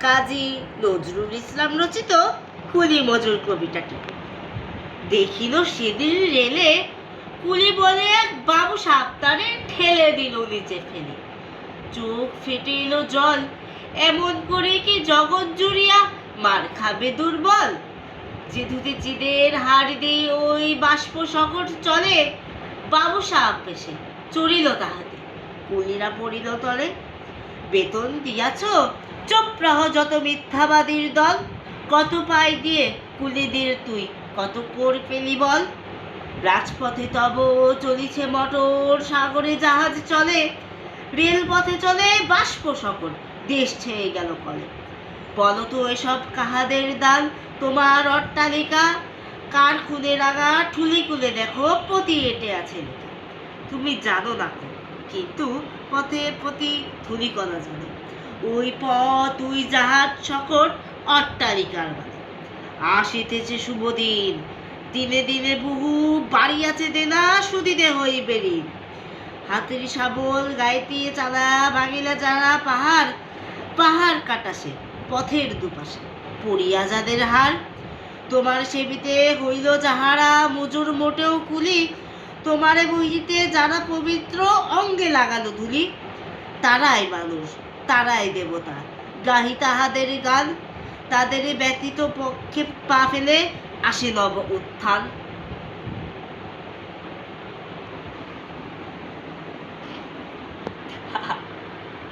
কাজী নজরুল ইসলাম রচিত কুলি মজুর কবিতাটি। দেখিল সেদিন রেলে, কুলি বলে এক বাবু সাপ্তারে ঠেলে দিল নিচে ফেলে। চোখ ফেটে এলো জল, এমন করে কি জগৎ জুড়িয়া মার খাবে দুর্বল? যে ধুতে চিদের হাড় দিয়ে ওই বাষ্প সকট চলে, বাবু সাপ এসে চড়িল তাহাতে। কুলিরা পড়িল তলে বেতন দিয়াছ? চুপ রহ যত মিথ্যাবাদীর দল। কত পাই দিয়ে কুলিদের তুই? কত কর পেলি বল? রাজপথে তব চলিছে মটর, সাগরে জাহাজ চলে। রেলপথে চলে বাষ্প সকল, দেশ ছেয়ে গেল কলে। বলো তো এসব কাহাদের দান তোমার অট্টালিকা? কার খুলে রাঙা ঠুলি খুলে দেখো পতি এটে আছে তুমি জানো না কিন্তু পথে প্রতি ধুলি কলা জানে ওই পথ ওই জাহাজ সকট অট্টালিকার মানে আসিতেছে শুভ দিন দিনে দিনে বহু বাড়ি আছে দেনা সুদিনে হইবে ঋণ হাতের শাবল গাইতে চালা ভাঙিলা যারা পাহাড় পাহাড় কাটাসে পথের দুপাশে। পড়িয়া যাদের হার তোমার সেবিতে হইল যাহারা মজুর মোটেও কুলি তোমারে বুঝিতে যারা পবিত্র অঙ্গে লাগালো ধুলি, তারাই মানুষ, তারাই দেবতা। গাহি তাহাদেরই গান, তাদের ব্যতীত পক্ষে পা ফেলে আসে নব উত্থান।